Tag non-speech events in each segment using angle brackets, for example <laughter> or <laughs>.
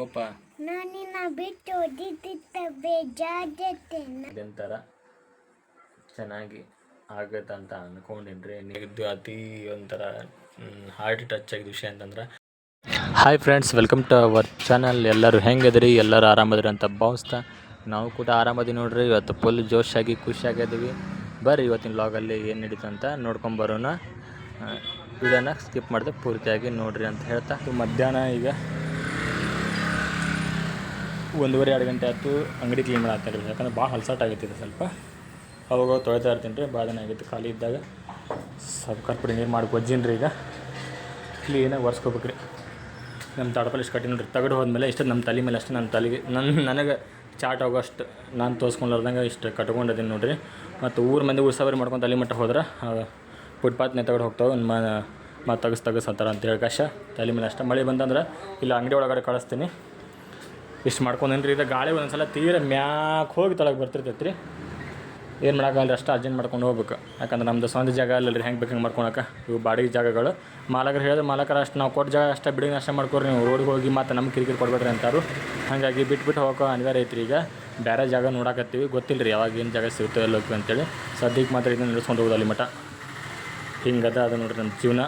ಓಪ. ನಾನಿನ್ನ ಬಿಟ್ಟು ಓದಿದ್ದ ಚೆನ್ನಾಗಿ ಆಗತ್ತಂತ ಅಂತ ಅನ್ಕೊಂಡಿನ್ರಿ. ಇದು ಅತಿ ಒಂಥರ ಹಾರ್ಟ್ ಟಚ್ ಆಗಿದ ವಿಷಯ ಅಂತಂದ್ರೆ. Hi friends welcome to our channel ಎಲ್ಲರೂ ಹೆಂಗದ್ರಿ? ಎಲ್ಲರೂ ಆರಾಮದ್ರಿ ಅಂತ ಭಾವಿಸ್ತಾ. ನಾವು ಕೂಡ ಆರಾಮದಿ ನೋಡ್ರಿ. ಇವತ್ತು ಫುಲ್ ಜೋಶಾಗಿ ಖುಷಿಯಾಗಿದ್ದೀವಿ ಬರ್ರಿ ಇವತ್ತಿನ ಲಾಗಲ್ಲಿ ಏನು ನಡೀತು ಅಂತ ನೋಡ್ಕೊಂಬರೋಣ ವಿಡಿಯೋನ ಸ್ಕಿಪ್ ಮಾಡಿದೆ ಪೂರ್ತಿಯಾಗಿ ನೋಡ್ರಿ ಅಂತ ಹೇಳ್ತಾ. ಮಧ್ಯಾಹ್ನ ಈಗ. ಒಂದೂವರೆ, ಎರಡು ಗಂಟೆ ಆಯ್ತು, ಅಂಗಡಿ ಕ್ಲೀನ್ ಮಾಡತ್ತಾರೆ ಯಾಕಂದ್ರೆ ಭಾಳ ಹಲ್ಸಾಟ್ ಆಗೈತಿದೆ ಸ್ವಲ್ಪ. ಅವಾಗ ತೊಳಿತಾ ಇರ್ತೀನಿ ರೀ ಭಾಳ ದಿನ ಆಗಿತ್ತು, ಖಾಲಿ ಇದ್ದಾಗ. ಸ್ವಲ್ಪ ಕರ್ಪಡಿ ನೀರು ಮಾಡಿ ಗೊಜ್ಜಿನ ರೀ ಈಗ. ಕ್ಲೀನಾಗಿ ಒರೆಸ್ಕೋಬೇಕು ರೀ. ನಮ್ಮ ತಡಪಲ್ಲಿ ಇಷ್ಟು ಕಟ್ಟಿ ರೀ ತಗಡು ಹೋದ್ಮೇಲೆ ಇಷ್ಟು ನಮ್ಮ ತಲೆ ಮೇಲೆ ಅಷ್ಟು ನನ್ನ ತಲೆಗೆ ನನ್ನ ನನಗೆ ಚಾಟ್ ಆಗೋಷ್ಟು ನಾನು ತೋರಿಸ್ಕೊಂಡ್ಲಾರ್ದಂಗೆ ಇಷ್ಟು ಕಟ್ಕೊಂಡಿದ್ದೀನಿ ನೋಡಿರಿ. ಮತ್ತು ಊರು ಮಂದಿ ಉತ್ಸವರಿ ಮಾಡ್ಕೊಂಡು ತಲೆ ಮಟ್ಟ ಹೋದ್ರೆ ಫುಟ್ಪಾತ್ನೇ ತಗಡು ಹೋಗ್ತಾವೆ ಮ ಮತ್ತು ತಗಸ್ ತಗಸ್ ಅಂತಾರೆ ಅಂತೇಳಿ ಕಷ್ಟ ತಲೆ ಮೇಲೆ ಅಷ್ಟೇ ಮಳೆ ಬಂತಂದ್ರೆ, ಇಲ್ಲ ಅಂಗಡಿ ಒಳಗಡೆ ಕಳಿಸ್ತೀನಿ. ಇಷ್ಟು ಮಾಡ್ಕೊಂಡೇನು ರೀ ಇದು ಗಾಳಿ ಒಂದ್ಸಲ ತೀರ ಮ್ಯಾಕ್ ಹೋಗಿ ತೊಳಗೆ ಬರ್ತಿರ್ತೈತೆ ರೀ ಏನು ಮಾಡೋಕ್ಕಾಗಲ್ಲ ಅಷ್ಟು ಅರ್ಜೆಂಟ್ ಮಾಡ್ಕೊಂಡು ಹೋಗ್ಬೇಕು. ಯಾಕಂದ್ರೆ ನಮ್ಮದು ಸ್ವಂತ ಜಾಗ ಅಲ್ಲ ರೀ ಹೆಂಗೆ ಬೇಕು ಹಿಂಗೆ ಮಾಡ್ಕೊಳಕ್ಕೆ ಇವು ಬಾಡಿಗೆ ಜಾಗಗಳು. ಮಾಲಕರು ಹೇಳಿದ್ರೆ ಮಾಲಕರು ಅಷ್ಟು ನಾವು ಕೊಟ್ಟ ಜಾಗ ಅಷ್ಟೇ ಬಿಡಿ ಅಷ್ಟೇ ಮಾಡ್ಕೊರಿ ನೀವು. ರೋಡ್ಗೆ ಹೋಗಿ ಮತ್ತು ನಮ್ಮ ಕಿರಿಕಿರಿ ಕೊಡ್ಬೇಡ್ರಿ ಅಂತಾರು. ಹಾಗಾಗಿ ಬಿಟ್ಬಿಟ್ಟು ಹೋಗೋ ಅನಿವಾರ್ಯ ಐತ್ರಿ ಈಗ. ಬೇರೆ ಜಾಗ ನೋಡಕತ್ತೀವಿ. ಗೊತ್ತಿಲ್ಲ ರೀ ಯಾವಾಗ ಏನು ಜಾಗ ಸಿಗುತ್ತೆ ಎಲ್ಲ ಹೋಗ್ತೀವಿ ಅಂತೇಳಿ. ಸದ್ಯಕ್ಕೆ ಮಾತ್ರ ಇದನ್ನು ನಡೆಸ್ಕೊಂಡು ಹೋಗೋದು ಅಲ್ಲಿ ಮಠ. ಹಿಂಗದ ಅದು ನೋಡ್ರಿ ನಮ್ಮ ಜೀವನ.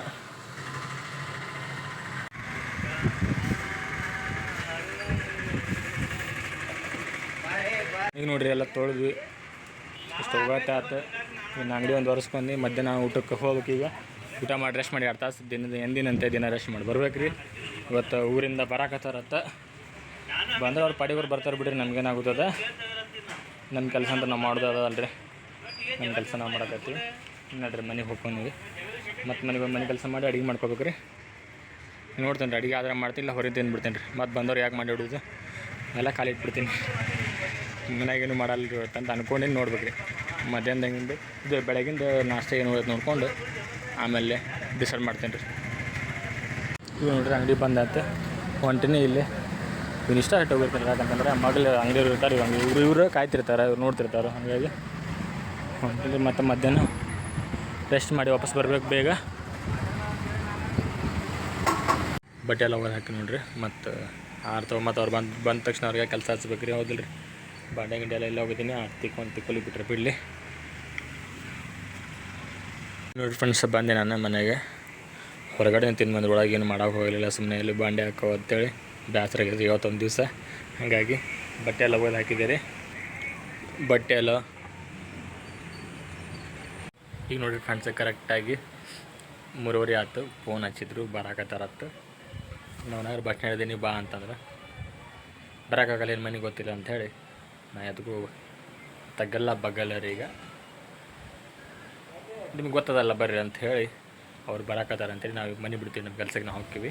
ಈಗ ನೋಡ್ರಿ ಎಲ್ಲ ತೊಳೆದ್ವಿ ಇಷ್ಟು ಹೋಗತ್ತೆ ಆತು. ಇನ್ನು ಅಂಗಡಿ ಒಂದು ಒರೆಸ್ಕೊಂಡು ಮಧ್ಯಾಹ್ನ ಊಟಕ್ಕೆ ಹೋಗ್ಬೇಕು ಈಗ. ಊಟ ಮಾಡಿ ರೆಸ್ಟ್ ಮಾಡಿ ಎರಡು ತಾಸು ದಿನದ ಎಂದಿನಂತೆ ದಿನ ರೆಸ್ಟ್ ಮಾಡಿ. ಬರ್ಬೇಕು ರೀ ಇವತ್ತು ಊರಿಂದ ಬರಾಕತ್ತಾರತ್ತ. ಬಂದ್ರೆ ಅವ್ರು ಪಾಡಿಗವ್ರು ಬರ್ತಾರೆ ಬಿಡ್ರಿ, ನಮ್ಗೇನಾಗುತ್ತದ? ನನ್ನ ಕೆಲಸ ಅಂತ ನಾವು ಮಾಡೋದು ಅಲ್ರಿ. ನನ್ನ ಕೆಲಸ ನಾವು ಮಾಡಕತ್ತೀವಿ. ನೋಡ್ರಿ, ಮನೆಗೆ ಹೋಗ್ಕೊಂಡ್ವಿ ಮತ್ತು ಮನೆಗೆ ಮನೆ ಕೆಲಸ ಮಾಡಿ ಅಡುಗೆ ಮಾಡ್ಕೋಬೇಕು ರೀ ನೋಡ್ತೇನೆ ರೀ ಅಡುಗೆ ಆದ್ರೆ ಮಾಡ್ತಿಲ್ಲ, ಹೊರಗೆ ತಿಂದ್ಬಿಡ್ತೇನೆ ರೀ ಮತ್ತು ಬಂದವ್ರು ಯಾಕೆ ಮಾಡಿ ಹಿಡಿದು ಎಲ್ಲ ಖಾಲಿ ಇಟ್ಬಿಡ್ತೀನಿ. ಮನ್ಯಾಗೇನು ಮಾಡಲ್ಲ ಅಂತ ಅನ್ಕೊಂಡೆ ನೋಡ್ಬೇಕು ರೀ ಮಧ್ಯಾಹ್ನದಾಗಿಂದ ಇದು ಬೆಳಗಿಂದ ನಾಷ್ಟ ಏನು ಹೋಗುತ್ತೆ ನೋಡ್ಕೊಂಡು ಆಮೇಲೆ ಡಿಸೈಡ್ ಮಾಡ್ತೇನೆ ರೀ ಇವು ನೋಡ್ರಿ ಅಂಗಡಿ ಬಂದಾತ ಹೊಂಟಿನಿ ಇಲ್ಲಿ. ಇವ್ನು ಇಷ್ಟ ಇಟ್ಟು ಹೋಗಿರ್ತಾರೆ ಯಾಕಂತಂದ್ರೆ ಮಗಳು ಅಂಗಡಿಯವ್ರು ಇರ್ತಾರೆ ಇವಾಗ ಇವ್ರು ಇವರು ಕಾಯ್ತಿರ್ತಾರೆ, ಇವ್ರು ನೋಡ್ತಿರ್ತಾರೆ ಹಾಗಾಗಿ ಹೊಂಟಿನಿ ಮತ್ತು ಮಧ್ಯಾಹ್ನ ರೆಸ್ಟ್ ಮಾಡಿ ವಾಪಸ್ ಬರ್ಬೇಕು ಬೇಗ. ಬಟ್ಟೆ ಎಲ್ಲ ಹೋಗಿ ಹಾಕಿ ನೋಡ್ರಿ, ಮತ್ತು ಆರು ಮತ್ತು ಅವ್ರು ಬಂದು, ಬಂದ ತಕ್ಷಣ ಅವ್ರಿಗೆ ಕೆಲಸ ಹಚ್ಬೇಕು ರೀ ಹೌದಿಲ್ಲ ರೀ ಬಾಂಡೆ ಗಿಂಡೆ ಎಲ್ಲ ಎಲ್ಲ ಹೋಗಿದ್ದೀನಿ. ಆರು ತಿಕ್ಕೊಂಡು ತಿಕ್ಕೊಲಿ ಬಿಟ್ಟರೆ ಬಿಡಲಿ. ನೋಡಿ ಫ್ರೆಂಡ್ಸ್ ಬಂದೆ ನಾನು ಮನೆಗೆ. ಹೊರಗಡೆ ತಿಂದು ಬಂದ್ರೆ. ಒಳಗೆ ಏನು ಮಾಡೋಕೆ ಹೋಗಲಿಲ್ಲ ಸುಮ್ಮನೆ ಇಲ್ಲಿ ಬಾಂಡೆ ಹಾಕೋ ಅಂತೇಳಿ. ಬೇಸರ ಆಗಿದೆ ಇವತ್ತೊಂದು ದಿವಸ. ಹಾಗಾಗಿ ಬಟ್ಟೆ ಎಲ್ಲ ಒಗೆದು ಹಾಕಿದ್ದೀರಿ. ಬಟ್ಟೆ ಎಲ್ಲ. ಈಗ ನೋಡಿ ಫ್ರೆಂಡ್ಸ್ ಕರೆಕ್ಟಾಗಿ ಮೂರುವರೆ ಆಯ್ತು. ಫೋನ್ ಹಚ್ಚಿದ್ರು ಬರಾಕತ್ತಾರತ್ತು ನಾವು ಬಸ್ ಹೇಳಿದ್ದೀನಿ ಬಾ ಅಂತಂದ್ರೆ. ಬರೋಕ್ಕಾಗಲ್ಲ ಏನು ಮನೆಗೆ ಗೊತ್ತಿಲ್ಲ ಅಂಥೇಳಿ ನಾ ಎದಕ್ಕೂ ತಗ್ಗಲ್ಲ ರೀ ಈಗ. ನಿಮ್ಗೆ ಗೊತ್ತದಲ್ಲ ಬರ್ರಿ ಅಂತ ಹೇಳಿ ಅವ್ರು ಬರಾಕತ್ತಾರ ಅಂತೇಳಿ ನಾವು ಮನೆ ಬಿಡ್ತೀವಿ ನಮ್ಮ ಕೆಲ್ಸಕ್ಕೆ ನಾವು ಹೋಗ್ತೀವಿ.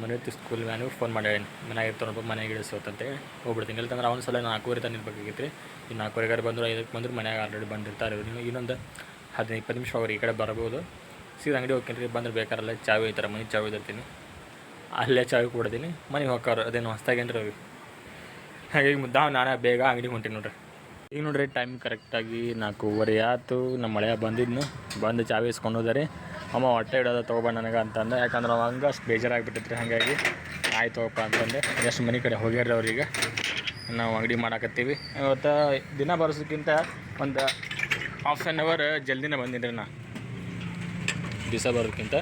ಮನೆ ಸ್ಕೂಲ್ ಮ್ಯಾನು ಫೋನ್ ಮಾಡಿ ಮನೆಗೆ ಇರ್ತಾರಪ್ಪ ಮನೆಗೆ ಇಳಿಸೋತಂತೇಳಿ ಹೋಗ್ಬಿಡ್ತೀನಿ. ಇಲ್ತಂದ್ರೆ ಅವ್ನ ಸಲ ನಾಲ್ಕೂವರೆ ತನಕ ನಿಲ್ಬೇಕಾಗಿತ್ತು ರೀ ಈ ನಾಲ್ಕೂವರೆಗಾರು ಬಂದರು ಐದಕ್ಕೆ ಬಂದರು ಮನೆಯಾಗ ಆಲ್ರೆಡಿ ಬಂದಿರ್ತಾರೆ. ಇವ್ರು ಇನ್ನೊಂದು ಹದಿನೈದು, ಇಪ್ಪತ್ತು ನಿಮಿಷ ಅವ್ರು ಈ ಕಡೆ ಬರಬಹುದು ಸೀದಾ ಅಂಗಡಿ ಹೋಗ್ತೀನಿ ರೀ ಬಂದ್ರೆ ಬೇಕಾರಲ್ಲ ಚಾವಿ ಐತಾರೆ ಮನೆ ಚಾವಿ ಇದ್ದಿರ್ತೀನಿ ಅಲ್ಲೇ ಚಾವಿ ಕೊಡ್ತೀನಿ ಮನೆಗೆ ಹೋಗ್ತಾರೆ ಅದೇನು ಹೊಸ್ದಾಗೇನ್ರಿ ಅವು ಹಾಗಾಗಿ ಮುದ್ದಾವ್ ನಾನು ಬೇಗ ಅಂಗಡಿಗೆ ಹೊಂಟೀನಿ ನೋಡ್ರಿ. ಈಗ ನೋಡ್ರಿ ಟೈಮ್ ಕರೆಕ್ಟಾಗಿ ನಾಲ್ಕೂವರೆ ಆಯ್ತು. ನಮ್ಮ ಮಳೆ ಬಂದಿದ್ನು. ಬಂದು ಚಾವಿ ಇಸ್ಕೊಂಡು ಹೋದರೆ. ಅಮ್ಮ ಹೊಟ್ಟೆ ಇಡೋದ ತೊಗೊಬ ನನಗೆ ಅಂತಂದೆ. ಯಾಕಂದ್ರೆ ಅವ ಹಂಗೆ ಅಷ್ಟು ಬೇಜಾರಾಗಿಬಿಟ್ಟಿದ್ರಿ ಹಾಗಾಗಿ ಆಯ್ತು ಹೋಗಪ್ಪ ಅಂತಂದೆ. ಎಷ್ಟು ಮನೆ ಕಡೆ ಹೋಗ್ಯಾರ ಅವ್ರಿಗೆ ನಾವು ಅಂಗಡಿ ಮಾಡಾಕತ್ತೀವಿ. ಇವತ್ತು ದಿನ ಬರೋದಕ್ಕಿಂತ ಒಂದು ಹಾಫ್ ಆನ್ ಅವರ್ ಜಲ್ದಿನೇ ಬಂದಿದ್ರಿ ನಾ. ದಿವಸ ಬರೋದಕ್ಕಿಂತ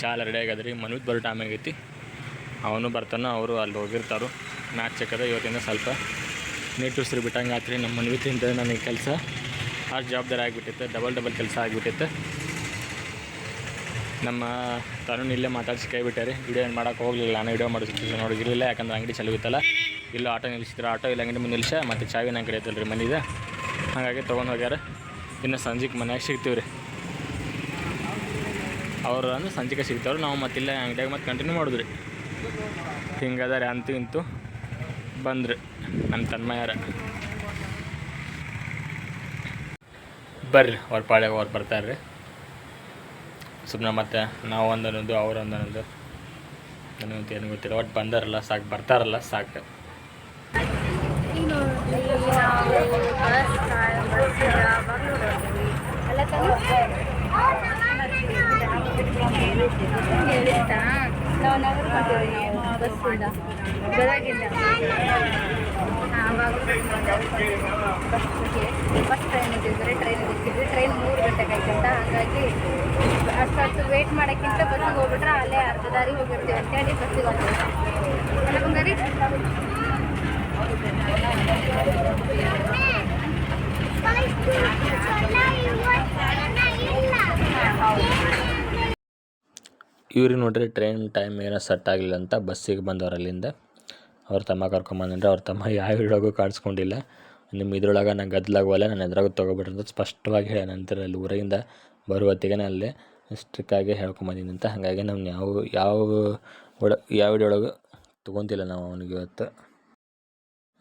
ಚಾಲ ರೆಡಿ ಆಗ್ಯದ್ರಿ. ಮನೂದ್ ಬರೋ ಟೈಮ್ ಆಗೈತಿ. ಅವನು ಬರ್ತಾನೆ, ಅವರು ಅಲ್ಲಿ ಹೋಗಿರ್ತಾರು. ಮ್ಯಾಚ್ ಚೆಕ್ಕದ ಇವತ್ತಿಂದ ಸ್ವಲ್ಪ ನೀಟುಸ್ರಿ ಬಿಟ್ಟಂಗೆ ಆತ್ರಿ. ನಮ್ಮ ಮನ್ವಿತಿಂದ ನನಗೆ ಕೆಲಸ. ಆ ಜವಾಬ್ದಾರಿ ಆಗಿಬಿಟ್ಟಿತ್ತು. ಡಬಲ್ ಡಬಲ್ ಕೆಲಸ ಆಗಿಬಿಟ್ಟಿತ್ತು. ನಮ್ಮ ತರುಣ್ ಇಲ್ಲೇ ಮಾತಾಡಿಸಿ ಕೈ ಬಿಟ್ಟಾರೆ. ವಿಡಿಯೋ ಏನು ಮಾಡೋಕೆ ಹೋಗಲಿಲ್ಲ. ನಾನು ವಿಡಿಯೋ ಮಾಡಿಸ್ತಿದ್ದೆ ನೋಡಿರಲಿಲ್ಲ ಯಾಕಂದ್ರೆ ಅಂಗಡಿ ಚಲೋ ಇಲ್ಲ ಆಟೋ ನಿಲ್ಲಿಸಿದ್ರೆ. ಆಟೋ ಇಲ್ಲ ಅಂಗಡಿ ಮುಂದೆ ನಿಲ್ಸ. ಮತ್ತು ಚಾವಿನ ಅಂಗಡಿ ಐತಲ್ಲ ರೀ ಹಾಗಾಗಿ ತೊಗೊಂಡು ಹೋಗ್ಯಾರ. ಇನ್ನು ಸಂಜೆಗೆ ಮನ್ಯಾಗ ಸಿಗ್ತೀವಿ ರೀ ಅವರು ಅಂದ್ರೆ ಸಂಜೆಗೆ ಸಿಗ್ತಾವ್ರು. ನಾವು ಮತ್ತಿಲ್ಲ ಅಂಗಡಿಯಾಗ ಮತ್ತೆ ಕಂಟಿನ್ಯೂ ಮಾಡಿದ್ರಿ. ಹಿಂಗದಾರೆ ಅಂತೂ ಇಂತೂ. ಬಂದ್ರಿ ನಮ್ಮ ತನ್ಮಯ್ಯಾರ ಬರ್ರಿ, ಅವ್ರ ಪಾಳ್ಯಾಗ ಅವ್ರು ಬರ್ತಾರೆ ಸುಮ್ಮನೆ ಮತ್ತೆ ನಾವು ಒಂದನ್ನೋದು ಅವ್ರು ಒಂದನ್ನೋದು ನನಗಂತೂ ಏನು ಗೊತ್ತಿಲ್ಲ ಒಟ್ಟು ಬಂದಾರಲ್ಲ, ಸಾಕು ಬರ್ತಾರಲ್ಲ, ಸಾಕು. ನಾವು ಬಸ್ಸಿಂದ. ಬೆಳಗಿಂದ ಆವಾಗ ಬಸ್ ಟ್ರೈನ್ ಇದ್ದಿದ್ರೆ ಟ್ರೈನ್ ಸಿಕ್ಕಿದ್ವಿ ಟ್ರೈನ್ ಮೂರು ಗಂಟೆಗೆ ಆಯ್ತಂತ ಹಾಗಾಗಿ ವೇಟ್ ಮಾಡೋಕ್ಕಿಂತ ಬಸ್ಸಿಗೆ ಹೋಗ್ಬಿಟ್ರೆ ಅಲ್ಲೇ ಅರ್ಧ ದಾರಿ ಹೋಗಿರ್ತೀವಿ ಅಂತೇಳಿ ಬಸ್ಸಿಗೆ ಹೋಗ್ತೀವಿ ಇವ್ರಿಗೆ ನೋಡ್ರಿ ಟ್ರೈನ್ ಟೈಮ್ ಏನೋ ಸೆಟ್ ಆಗಲಿಲ್ಲ ಅಂತ ಬಸ್ಸಿಗೆ ಬಂದವ್ರು ಅಲ್ಲಿಂದ. ಅವ್ರ ತಮ್ಮ ಕರ್ಕೊಂಬಂದ್ರೆ ಅವ್ರ ತಮ್ಮ <laughs> ಯಾವ ಇದ್ರೊಳಗೂ ಕಾಣಿಸ್ಕೊಂಡಿಲ್ಲ ನಿಮ್ಮ ಇದ್ರೊಳಗೆ ನಂಗೆ ಗದ್ದಲಾಗುವಲ್ಲ ನಾನು ಎದ್ರಾಗ ತೊಗೊಬಿಟ್ರೆ ಅಂತ ಸ್ಪಷ್ಟವಾಗಿ ಹೇಳ ನಂತರ ಅಲ್ಲಿ ಊರಿಂದ ಬರುವ ಹೊತ್ತಿಗೆ ಅಲ್ಲೇ ಸ್ಟ್ರಿಕ್ಕಾಗಿ ಹೇಳ್ಕೊಂಬಂದಿನಿ ಅಂತ. ಹಾಗಾಗಿ ನಾವು ಯಾವ ಯಾವ ಒಳ ಯಾವ ಇಡೊಳಗೆ ತೊಗೊತಿಲ್ಲ ನಾವು ಅವ್ನಿಗೆ ಇವತ್ತು.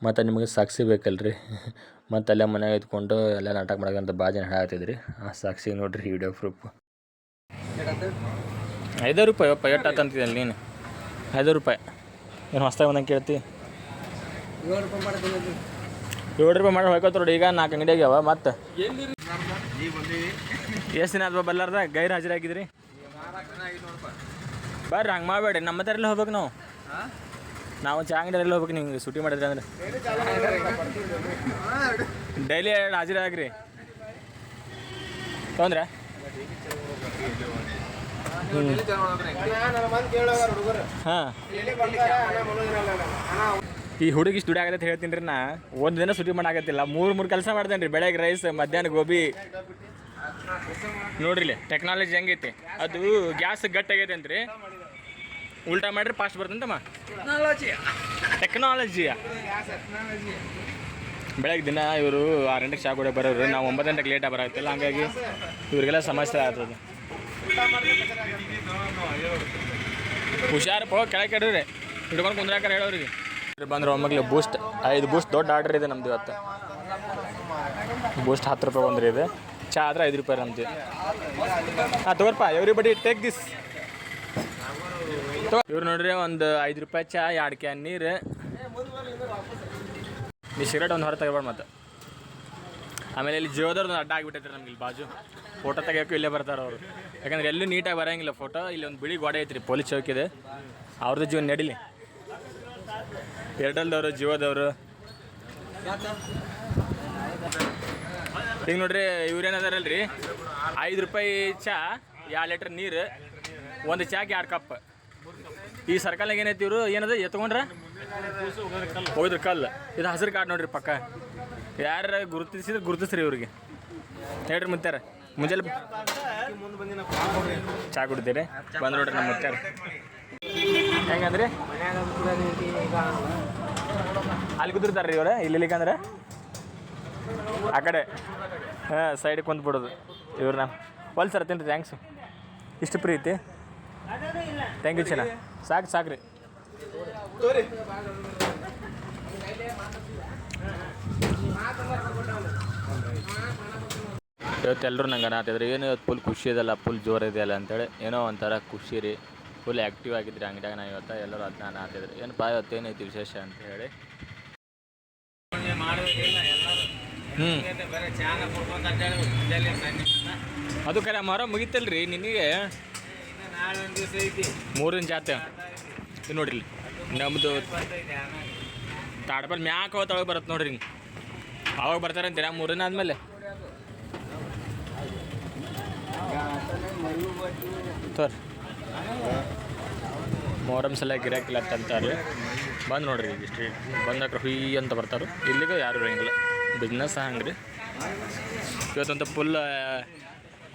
ಮತ್ತು ನಿಮಗೆ ಸಾಕ್ಷಿ ಬೇಕಲ್ರಿ? <laughs> ಮತ್ತು ಅಲ್ಲೇ ಮನೆಗೆ ಇದ್ಕೊಂಡು ಎಲ್ಲ ನಾಟಕ ಮಾಡೋಕ್ಕಂತ ಭಾಳ ಜನ ಆ ಸಾಕ್ಷಿ ನೋಡ್ರಿ ವಿಡಿಯೋ ಪ್ರೂಫ್ ಐದು ರೂಪಾಯಿ ಅಪ್ಪ ಎಷ್ಟು ನೀನು? ಐದು ರೂಪಾಯಿ. ಏನು ಹೊಸ್ತಾಗ ಒಂದಂಗೆ ಕೇಳ್ತಿ? ಏಳು ರೂಪಾಯಿ ಮಾಡಿ, ಹೋಯ್ಕೋತ ನೋಡಿ. ಈಗ ನಾಲ್ಕು ಅಂಗಡಿ ಆಗ್ಯಾವ, ಮತ್ತೆ? ಎಷ್ಟು ದಿನ ಅದ್ವಾ ಬಲ್ಲಾರ್ದ ಗೈರ್ ಹಾಜರಾಗಿದ್ರಿ? ಬರ್ರಿ, ಹಂಗೆ ಮಾಡಬೇಡಿ ನಮ್ಮ ಹತ್ರ ಹೋಗ್ಬೇಕು ನಾವು. ನಾವು ಚಾ ಅಂಗಡಿಯಲ್ಲಿ ಹೋಗ್ಬೇಕು ನಿಮ್ಗೆ, ಸೂಟಿ ಮಾಡಿದ್ರಿ ಅಂದ್ರೆ. ಡೈಲಿ ಹಾಜರಾಗ್ರಿ. ತೊಂದ್ರೆ? ಹಾಂ. ಈ ಹುಡುಗಿ ದುಡಿ ಆಗತ್ತೆ ಹೇಳ್ತೀನಿ ರೀ ನಾ. ಒಂದು ದಿನ ಸುಟಿ ಮಾಡಾಕತ್ತಿಲ್ಲ ಮೂರು ಮೂರು ಕೆಲಸ ಮಾಡ್ತೇನೆ ರೀ. ಬೆಳಗ್ಗೆ ರೈಸ್ ಮಧ್ಯಾಹ್ನ ಗೋಬಿ. ನೋಡ್ರಿ ಟೆಕ್ನಾಲಜಿ ಹೆಂಗೈತಿ. ಅದು ಗ್ಯಾಸ್ ಗಟ್ಟಾಗೈತೆ ಅಂತ್ರಿ ಉಲ್ಟಾ ಮಾಡ್ರಿ ಫಾಸ್ಟ್ ಬರ್ತಂತಮ್ಮ. ಟೆಕ್ನಾಲಜಿಯ ಬೆಳಗ್ಗೆ ದಿನ ಇವರು ಆರು ಗಂಟೆಗೆ ಚಾ ಕೂಡ ಬರೋರು. ನಾವು ಒಂಬತ್ತು ಗಂಟೆಗೆ ಲೇಟಾಗಿ ಬರೋತ್ತಿಲ್ಲ ಹಂಗಾಗಿ ಇವರಿಗೆಲ್ಲ ಸಮಸ್ಯೆ ಆಗ್ತದೆ. ಹುಷಾರಪ್ಪ ಪೋ ಕೆಳಗೆ ಕೆಡ್ರಿ. ಹಿಡ್ಕೊಂಡು ಕುಂದ್ರಾಕರ ಹೇಳೋರಿಗೆ ಬಂದ್ರೆ ಒಮ್ಮಗ್ಲಿ ಬೂಸ್ಟ್ ಐದು ಬೂಸ್ಟ್ ದೊಡ್ಡ ಆರ್ಡರ್ ಇದೆ ನಮ್ದು ಇವತ್ತು. ಬೂಸ್ಟ್ ಹತ್ತು ರೂಪಾಯಿ ಒಂದ್ರಿ ಇದೆ. ಚಾ ಆದ್ರೆ ಐದು ರೂಪಾಯಿ ನಮ್ದು. ಹಾಂ ತಗೋರ್ಪ ಎವ್ರಿ ಬಡಿ ಟೇಕ್ ದಿಸ್ ಇವ್ರು ನೋಡ್ರಿ ಒಂದು ಐದು ರೂಪಾಯಿ ಚಾ ಎರಡು ಕ್ಯಾನ್ ನೀರು. ನೀ ಸಿಗರೇಟ್ ಒಂದು ಹೊರ ತಗೋಬಾರ್ದು ಮತ್ತೆ. ಆಮೇಲೆ ಇಲ್ಲಿ ಜಿಯೋದವ್ರದ್ದು ಅಡ್ಡ ಆಗಿಬಿಟ್ಟೈತೆ ನಮ್ಗೆ ಇಲ್ಲಿ ಬಾಜು. ಫೋಟೋ ತೆಗಿಯೋಕೆ ಇಲ್ಲೇ ಬರ್ತಾರೆ ಅವರು. ಯಾಕಂದ್ರೆ ಎಲ್ಲೂ ನೀಟಾಗಿ ಬರೋಂಗಿಲ್ಲ ಫೋಟೋ ಇಲ್ಲಿ ಒಂದು ಬಿಳಿ ಗೋಡೆ ಐತ್ರಿ ಪೊಲೀಸ್ ಚೌಕ್ ಇದೆ. ಅವ್ರದ್ದು ಜೀವನ ನಡೀಲಿ. ಏರ್ಟೆಲ್ದವರು ಜಿಯೋದವರು ಈಗ ನೋಡ್ರಿ ಇವ್ರೇನದಾರಲ್ರಿ ಐದು ರೂಪಾಯಿ ಚಾ ಎರಡು ಲೀಟ್ರ್ ನೀರು, ಒಂದು ಚಾಕ್ಕೆ ಎರಡು ಕಪ್ ಈ ಸರ್ಕಲ್ನಾಗ ಏನೈತಿ ಇವರು? ಏನದ? ಎತ್ಕೊಂಡ್ರ? ಹೋಗಿದ್ರು ಕಲ್ಲು. ಇದು ಹಸಿರು ಕಾಡು ನೋಡ್ರಿ ಪಕ್ಕ. ಯಾರ ಗುರುತಿಸಿದ್ರೆ ಗುರುತಿಸ್ರಿ ಇವ್ರಿಗೆ. ಹೇಳ್ರಿ ಮುತ್ತಾರ. ಮುಂಜಾನೆ ಚಾ ಕುಡ್ತೀರಿ? ಬಂದ್ ನೋಡ್ರಿ ನಮ್ಮ ಮುತ್ತಾರ. ಹೆಂಗಂದ್ರಿ? ಅಲ್ಲಿ ಕುದಿರ್ತಾರ್ರಿ ಇವ್ರ? ಇಲ್ಲಿ ಇಲ್ಲಿಕಂದ್ರೆ ಆ ಕಡೆ. ಹಾಂ ಕುಂತ್ ಬಿಡೋದು ಇವ್ರನ್ನ. ಒಲ್ ಸರ್ ತಿನ್ರಿ ಥ್ಯಾಂಕ್ಸ್ ಇಷ್ಟು ಪ್ರೀತಿ ಥ್ಯಾಂಕ್ ಯು ಚೆನ್ನ ಸಾಕು, ಸಾಕ್ರಿ. ಇವತ್ತು ಎಲ್ಲರೂ ನಂಗೆ ಅನ್ನತ್ತಿದ್ರು ಏನು ಇವತ್ತು ಫುಲ್ ಖುಷಿ ಇದಲ್ಲ ಫುಲ್ ಜೋರು ಇದೆಯಲ್ಲ ಅಂತೇಳಿ. ಏನೋ ಒಂಥರ ಖುಷಿ ರೀ. ಫುಲ್ ಆ್ಯಕ್ಟಿವ್ ಆಗಿದ್ರಿ ಅಂಗಡಿಯಾಗ ನಾ ಇವತ್ತು, ಎಲ್ಲರೂ ಅದನ್ನ ಅನ್ನತ್ತಿದ್ರು ಏನು ಇವತ್ತು ಏನೈತಿ ವಿಶೇಷ ಅಂತ ಹೇಳಿ? ಹ್ಞೂ ಅದು ಕರೆ, ಮರ ಮುಗಿತಲ್ರಿ ನಿನಗೆ? ಮೂರಿನ ಜಾತೆ ನೋಡ್ರಿ. ನಮ್ಮದು ತಾಡ್ಪಲ್ ಮ್ಯಾಕ್ ಅವತ್ತೊಳಗೆ ಬರುತ್ತೆ ನೋಡ್ರಿ. ಅವಾಗ ಬರ್ತಾರೆ ಅಂತೀರಾ ಮೂರಿನ ಆದಮೇಲೆ. ತೋರ್. ಮೊಹರಂ ಸಲ ಗಿರಾಕಿಲ್ಲ ಅಂತಾರೆ ಬಂದು ನೋಡ್ರಿ ಈಗ ಸ್ಟ್ರೀಟ್ ಬಂದಾಗ ಹುಯ್ ಅಂತ ಬರ್ತಾರೆ ಇಲ್ಲಿಗೆ ಯಾರು ಇರಂಗಿಲ್ಲ. ಬಿಸ್ನೆಸ್ ಹಂಗೆ ರೀ ಇವತ್ತಂತ ಫುಲ್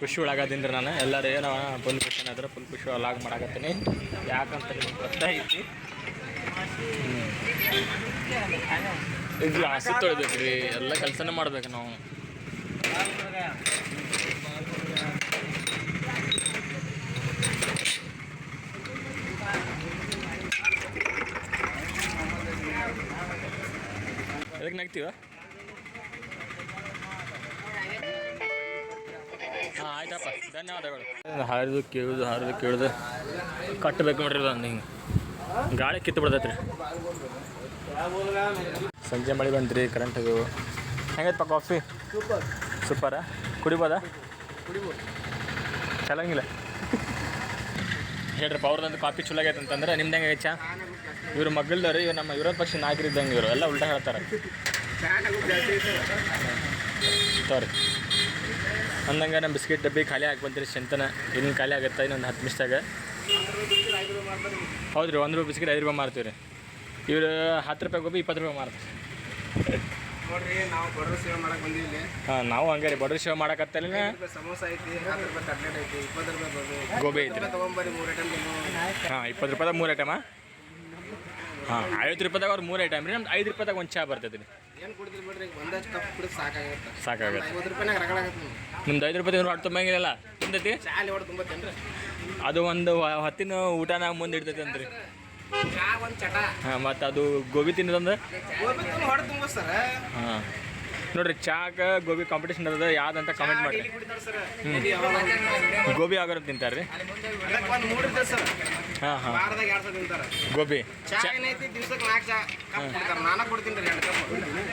ಖುಷಿ ಒಳಗಾದಿಂದ್ರೆ ನಾನು. ಎಲ್ಲರೂ ಏನೋ ಫುಲ್ ಖುಷಿ ಏನಾದ್ರೆ ಫುಲ್ ಖುಷಿ ಒಳಗೆ ಮಾಡಾಕತ್ತೀನಿ. ಯಾಕಂತ ನಿಮ್ಗೆ ಗೊತ್ತಾಯ್ತಿ ಇದು ಆಸೆ ತೊಳಿಬೇಕು ರೀ ಎಲ್ಲ ಕೆಲಸನೇ ಮಾಡ್ಬೇಕು ನಾವು. ಎದಕ್ಕೆ ನಗ್ತೀವ ಹಾಂ, ಆಯ್ತಪ್ಪ. ಧನ್ಯವಾದಗಳು. ಹಾರಿದು, ಕೇಳುದು ಹಾರಿದು, ಕೇಳುದು. ಕಟ್ಟಬೇಕು ನೋಡ್ರಿ ಒಂದು ಹಿಂಗೆ. ಗಾಳಿ ಕಿತ್ತು ಬಿಡ್ತೈತ್ರಿ ಸಂಜೆ ಮಳೆ ಬಂತ್ರಿ ಕರೆಂಟ್ ಅದು. ಹೆಂಗೈತಪ್ಪ ಕಾಫಿ ಸೂಪರ್ ಕುಡಿಬೋದಾ? ಕುಡಿಬೋದು ಚಲಂಗಿಲ್ಲ ಹೇಳ್ರಪ್ಪ ಕಾಫಿ ಚಲೋ ಆಗೈತೆ ಅಂತಂದ್ರೆ ನಿಮ್ದು ಹೆಂಗೆ ಚಾ? ಇವ್ರ ಮಗಳದವ್ರು ಇವ್ರು ನಮ್ಮ ವಿರೋಧ ಪಕ್ಷ ನಾಯಕರಿದ್ದಂಗೆ ಇವರು. ಎಲ್ಲ ಉಲ್ಟಾ ಹೇಳ್ತಾರೆ. ಸಾರಿ ಅಂದಂಗೆ ನಮ್ಮ ಬಿಸ್ಕೆಟ್ ಡಬ್ಬಿ ಖಾಲಿ ಆಗಿ ಬಂದಿರಿ ಶಂತನ ಇನ್ನು ಖಾಲಿ ಆಗುತ್ತೆ? ಇನ್ನೊಂದು ಹತ್ತು ನಿಮಿಷದಾಗ. ಹೌದು ರೀ ಒಂದು ರೂಪಾಯಿ ಬಿಸ್ಕೆಟ್ ಐದು ರೂಪಾಯಿ ಮಾರ್ತೀವಿ ರೀ ಇವರು ಹತ್ತು ರೂಪಾಯಿ ಗೋಬಿ ಇಪ್ಪತ್ತು ರೂಪಾಯಿ ಮಾರ್ತೀವಿ ನೋಡ್ರಿ ನಾವು ಬಡವ್ರ ಸೇವೆ ಹಾಂ ನಾವು ಹಂಗೆ ರೀ. ಬಡ್ರ ಸೇವೆ ಮಾಡಕತ್ತಲ್ಲ ರೂಪಾಯಿ ಸಮೋಸ ಐತಿ ಹತ್ತು ರೂಪಾಯಿ ಕಟ್ಲೆಟ್ ಐತಿ ಇಪ್ಪತ್ತು ರೂಪಾಯಿ ಗೋಬಿ ರೂಪಾಯಿ ತಗೊಂಬರ್ರಿ ಮೂರು ಐಟಮ್ ಹಾಂ ಇಪ್ಪತ್ತು ರೂಪಾಯ್ದಾಗ ಮೂರು ಐಟಮಾ ಹಾಂ. ಐವತ್ತು ರೂಪಾಯ್ದಾಗ ಅವ್ರು ಮೂರು ಐಟಮ್ ರೀ ನಮ್ದು ಐದು ರೂಪಾಯ್ದಾಗ ಒಂದು ಚಾ ಬರ್ತೈತಿ ರೀ ಏನು ಕುಡಿದ್ರಿ ಬಿಡ್ರಿ? ಕಪ್ ಕುಡಿದು ಸಾಕಾಗುತ್ತೆ. ಸಾಕಾಗತ್ತೆ. ಐವತ್ತು ರೂಪಾಯಿನಾಗ ರಗಡಾಗತ್ತೆ ನಿಮ್ದು ಐದು ರೂಪಾಯಿ ಹೊಟ್ಟು ತುಂಬಂಗಿಲ್ಲ ತಿಂತೈತಿ ಚಾ ಅಲ್ಲಿ ಹೊಡೆ ತುಂಬತ್ತೇನ್ರಿ? ಅದು ಒಂದು ಹತ್ತಿನ ಊಟನಾಗ ಊಟನ ಮುಂದೆ ಇಡ್ತೈತಿ ಅಂತ್ರಿ ಚಾ ಒಂದು ಚಟ. ಹಾಂ ಮತ್ತು ಅದು ಗೋಬಿ ತಿನ್ನೋದಂದ್ರೆ? ಗೋಬಿ ತುಂಬ ಹೊಡೆ ತುಂಬ ಸರ್ ಹಾಂ. ನೋಡ್ರಿ ಚಾಕ ಗೋಬಿ ಕಾಂಪಿಟೇಷನ್ ಅದ ಯಾವ್ದಂತ ಕಮೆಂಟ್ ಮಾಡಿ ಗೋಬಿ ಯಾವ್ದಾರ ತಿಂತಾರೆ ರೀ ಹಾಂ ಹಾಂ. ಗೋಬಿ.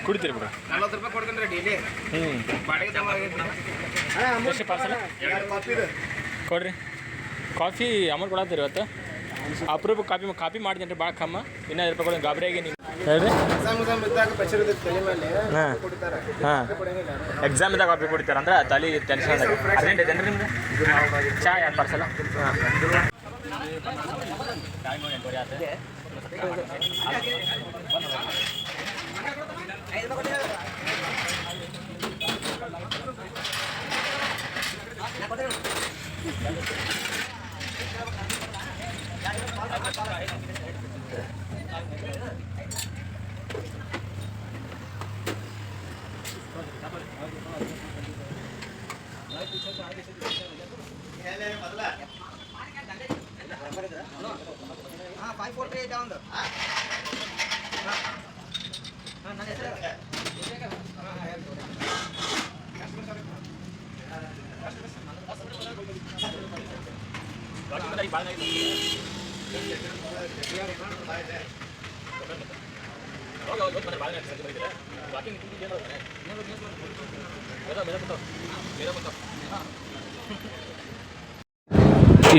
ಕುಡಿತೀರಿ. ಬಿಡು ಹ್ಞೂ ಎಷ್ಟು ಪಾರ್ಸಲ್ ಕೊಡ್ರಿ. ಕಾಫಿ ಅಮೌಂಟ್ ಕೊಡತ್ತೀರಿ ಇವತ್ತು? ಅಪರೂಪ ಕಾಪಿ ಕಾಪಿ ಮಾಡ್ತೀನಿ ರೀ ಭಾಳ ಕಮ್ಮ. ಇನ್ನೂ ಐದು ರೂಪಾಯಿ ಕೊಡಿ ಗಾಬರಿಯಾಗಿ ನೀವು ಹೇಳ್ರಿ. ಎಕ್ಸಾಮ್ ಎಕ್ಸಾಮ್ ಇದ್ದಾಗ ಹಾಂ. ಕುಡಿತಾರ. ಹಾಂ. ಕೊಡಂಗಿಲ್ಲ ಎಕ್ಸಾಮ್ದಾಗ ಕಾಪಿ ಕುಡಿತಾರೆ ಅಂದ್ರೆ ತಲೆ ಟೆನ್ಷನ್ ಅರ್ಜೆಂಟ್ ಐತೆ ನಿಮ್ದು? ಚಾ ಎರಡು ಪಾರ್ಸಲ್